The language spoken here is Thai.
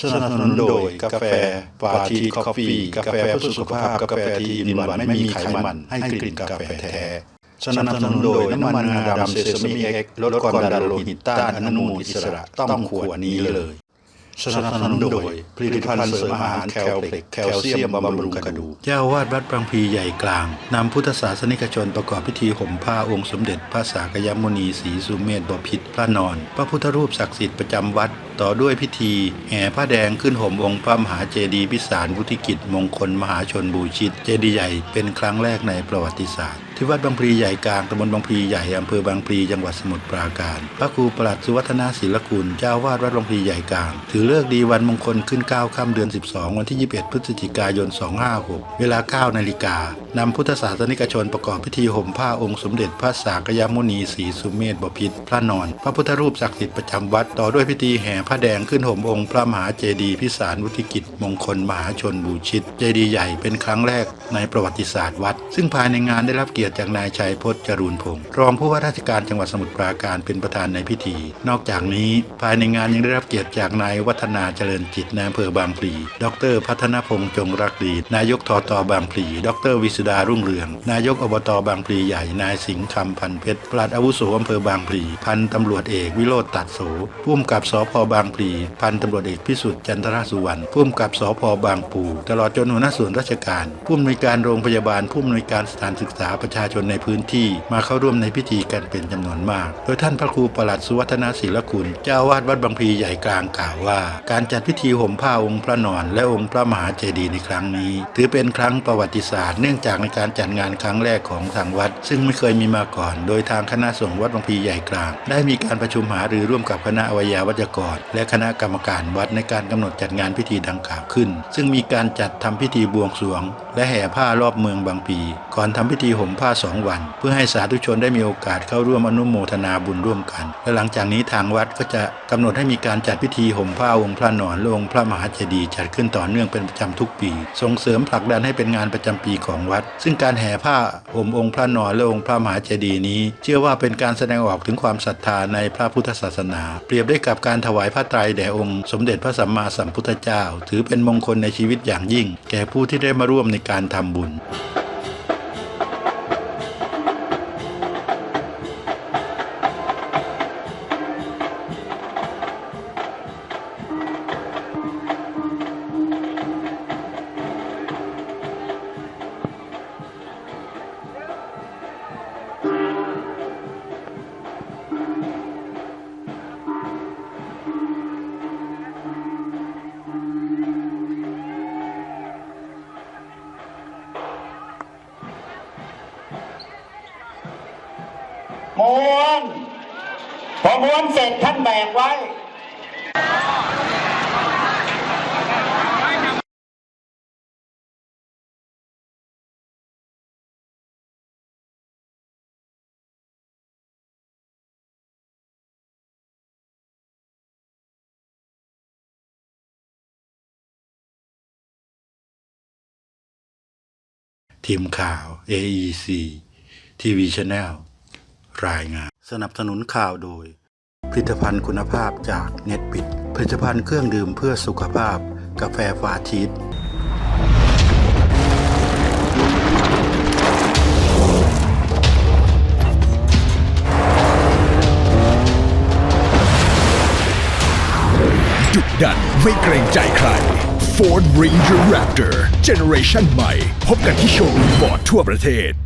สนับสนุนโดยกาแฟปาทีคอฟฟี่กาแฟเพื่อสุขภาพกาแฟที่อินวันไม่มีไขมันให้กลิ่นกาแฟแท้สนับสนุนโดยน้ำมันงาดำเซซามิเอ็กลดความดันโลหิตต้านอนุมูลอิสระต้องขวดนี้เลยสนับสนุนโดยผลิตภัณฑ์เสริมอาหารแคลเพล็กแคลเซียมบำรุงกระดูกเจ้าวาดวัดบางพลีใหญ่กลางนำพุทธศาสนิกชนประกอบพิธีห่มผ้าองค์สมเด็จพระสากยมุนีศรีสุเมธบพิตรพระนอน พระพุทธรูปศักดิ์สิทธิ์ประจำวัด ต่อด้วยพิธี แห่ผ้าแดงขึ้นห่มองค์พระมหาเจดีย์พิสารวุฒิกิจมงคลมหาชนบูชิต เจดีย์ใหญ่เป็นครั้งแรกในประวัติศาสตร์ที่วัดบางพลีใหญ่กลางตำบลบางพลีใหญ่อำเภอบางพลีจังหวัดสมุทรปราการ พระครูประหลัดสุวัฒนาศิลกุลเจ้าวาดวัดบางพลีใหญ่กลาง ถือเลิกดีวันมงคลขึ้น 9 ค่ำเดือน 12 วันที่ 21 พฤศจิกายน 256 เวลา 9 นาฬิกานำพุทธศาสนิกชนประกอบพิธีห่มผ้าองค์สมเด็จพระสากยมุนีศรีสุเมธบพิตรพระนอน พระพุทธรูปศักดิ์สิทธิ์ประจำวัดต่อด้วยพิธีแห่ผ้าแดงขึ้นห่มองค์พระมหาเจดีย์พิสารวุฒิกิจมงคลมหาชนบูชิต เจดีย์ใหญ่เป็นครั้งแรกในประวัติศาสตร์วัด ซึ่งภายในงานได้รับเกียรติจากนายชัยพจน์จรูนพงศ์รองผู้ว่าราชการจังหวัดสมุทรปราการเป็นประธานในพิธี นอกจากนี้ภายในงานยังได้รับเกียรติจากนายวัฒนาเจริญจิตนายอำเภอบางพลี ดร พัฒนพงษ์จงรักดี นายกทตบางพลี ดร วิสุดารุ่งเรือง นายกอบตบางพลีใหญ่ นายสิงห์คำพันเพชรปลัดอาวุโสอำเภอบางพลี พันตำรวจเอกวิโรธตัดโสผู้กำกับสพบางพลีพันตำรวจเอกพิสุทธิ์จันทรสุวรรณผู้กำกับสพบางปูตลอดจนหัวหน้าส่วนราชการ ผู้อำนวยการโรงพยาบาลผู้อำนวยการสถานศึกษาประชาชนในพื้นที่มาเข้าร่วมในพิธีกันเป็นจำนวนมาก โดยท่านพระครูประหลัดสุวัฒนาศิลคุณ เจ้าวาดวัดบางพลีใหญ่กลางกล่าวว่า การจัดพิธีห่มผ้าองค์พระนอน และองค์พระมหาเจดีย์ในครั้งนี้ ถือเป็นครั้งประวัติศาสตร์เนื่องจากในการจัดงานครั้งแรกของทางวัด ซึ่งไม่เคยมีมาก่อน โดยทางคณะสงฆ์วัดบางพลีใหญ่กลาง ได้มีการประชุมหารือร่วมกับคณะอวยาวัจกรและคณะกรรมการวัดในการกำหนดจัดงานพิธีดังกล่าวขึ้น ซึ่งมีการจัดทำพิธีบวงสรวง และแห่ผ้ารอบเมืองบางปี ก่อนทำพิธีห่มผ้าสองวัน เพื่อให้สาธุชนได้มีโอกาสเข้าร่วมอนุโมทนาบุญร่วมกัน และหลังจากนี้ทางวัดก็จะกำหนดให้มีการจัดพิธีห่มผ้าองค์พระนอนและองค์พระมหาเจดีย์จัดขึ้นต่อเนื่องเป็นประจำทุกปี ส่งเสริมผลักดันให้เป็นงานประจำปีของวัด ซึ่งการแห่ผ้าห่มองค์พระนอนและองค์พระมหาเจดีย์นี้ เชื่อว่าเป็นการแสดงออกถึงความศรัทธาในพระพุทธศาสนา เปรียบได้กับการถวายพระไตรแด่องค์ สมเด็จพระสัมมาสัมพุทธเจ้า ถือเป็นมงคลในชีวิตอย่างยิ่ง แก่ผู้ที่ได้มาร่วมในการทำบุญ ม้วนพอม้วนเสร็จท่านแบกไว้ทีมข่าว AEC TV Channel รายงาน สนับสนุนข่าวโดย ผลิตภัณฑ์คุณภาพจากเน็ตปิด ผลิตภัณฑ์เครื่องดื่มเพื่อสุขภาพ กาแฟฟาชีสดุดันไม่เกรงใจใคร Ford Ranger Raptor Generation ใหม่ พบกันที่โชว์รูมฟอร์ดทั่วประเทศ